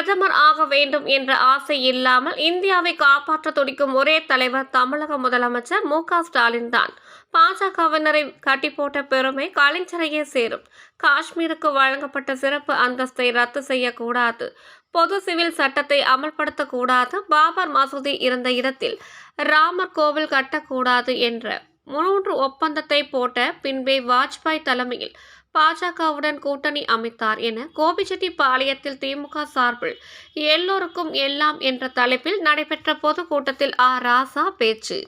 பிரதமர் ஆக வேண்டும் என்ற ஆசை இல்லாமல் இந்தியாவை காப்பாற்ற துடிக்கும் ஒரே தலைவர் தமிழக முதலமைச்சர் மு க ஸ்டாலின் தான். பாஜகவினரை கட்டி போட்ட பெருமை கலைஞரையே சேரும். காஷ்மீருக்கு வழங்கப்பட்ட சிறப்பு அந்தஸ்தை ரத்து செய்யக்கூடாது. பொது சிவில் சட்டத்தை அமல்படுத்தக்கூடாது. பாபர் மசூதி இருந்த இடத்தில் ராமர் கோவில் கட்டக்கூடாது என்ற மூன்று ஒப்பந்தத்தை போட்ட பின்பே வாஜ்பாய் தலைமையில் பாஜகவுடன் கூட்டணி அமைத்தார் என கோபிச்செட்டிப்பாளையத்தில் திமுக சார்பில் எல்லோருக்கும் எல்லாம் என்ற தலைப்பில் நடைபெற்ற பொதுக்கூட்டத்தில் ஆ. ராசா பேச்சு.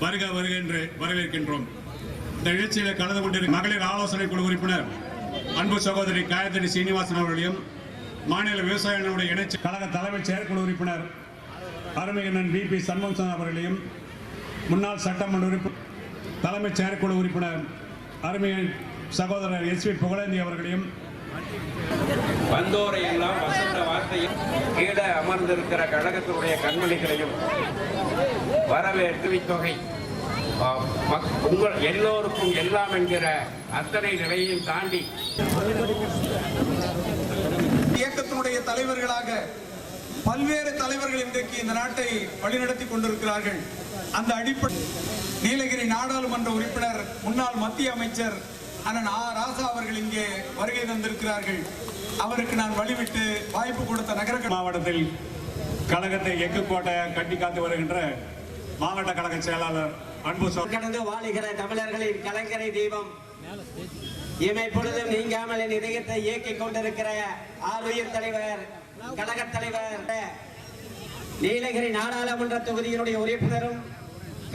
வருக வருக என்று வரவேற்கின்றோம். இந்த நிகழ்ச்சியில் கலந்து கொண்டிருக்கும் மகளிர் ஆலோசனை குழு உறுப்பினர் அன்பு சகோதரி காயத்ரி சீனிவாசன் அவர்களையும் மாநில விவசாயிகளுடைய இணைச்சி கழக தலைமைச் செயற்குழு உறுப்பினர் அருமையண்ணன் பி பி. சண்முகன் அவர்களையும் முன்னாள் சட்டமன்ற உறுப்பினர் தலைமைச் செயற்குழு உறுப்பினர் அருமையன் சகோதரர் எஸ் பி புகழேந்தி அவர்களையும் வந்தோரை எல்லாம் வசந்த வார்த்தையில் கீழே அமர்ந்திருக்கிற கழகத்தினுடைய கண்மணிகளையும் வரவேற்று இத்தொகை. உங்கள் எல்லோருக்கும் எல்லாம் என்கிற அத்தனை நிலையையும் தாண்டி இயக்கத்தினுடைய தலைவர்களாக பல்வேறு தலைவர்கள் இன்றைக்கு இந்த நாட்டை வழிநடத்தி கொண்டிருக்கிறார்கள். அந்த அடிப்படை நீலகிரி நாடாளுமன்ற உறுப்பினர் முன்னாள் மத்திய அமைச்சர் அண்ணன் ஆ. ராசா அவர்கள் இங்கே வருகை தந்திருக்கிறார்கள். அவருக்கு நான் வழிவிட்டு வாய்ப்பு கொடுத்த நகர மாவட்டத்தில் கழகத்தை எக்கு கோட்டை கட்டி காத்து வருகின்ற மாவட்ட கழக செயலாளர் அன்பு கடந்து வாழுகிற தமிழர்களின் கலைஞரை தெய்வம். இமை பொழுதும் நீங்காமல் என் இதயத்தை இயக்கிக் கொண்டிருக்கிற ஆளுயர் தலைவர் கழக தலைவர் நீலகிரி நாடாளுமன்ற தொகுதியினுடைய உறுப்பினரும்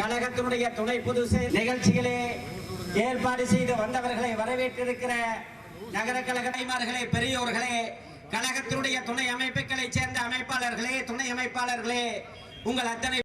கழகத்தினுடைய துணை பொது நிகழ்ச்சிகளே ஏற்பாடு செய்து வந்தவர்களை வரவேற்றிருக்கிற நகர கழகமார்களே பெரியோர்களே கழகத்தினுடைய துணை அமைப்புகளை சேர்ந்த அமைப்பாளர்களே துணை அமைப்பாளர்களே உங்கள் அத்தனை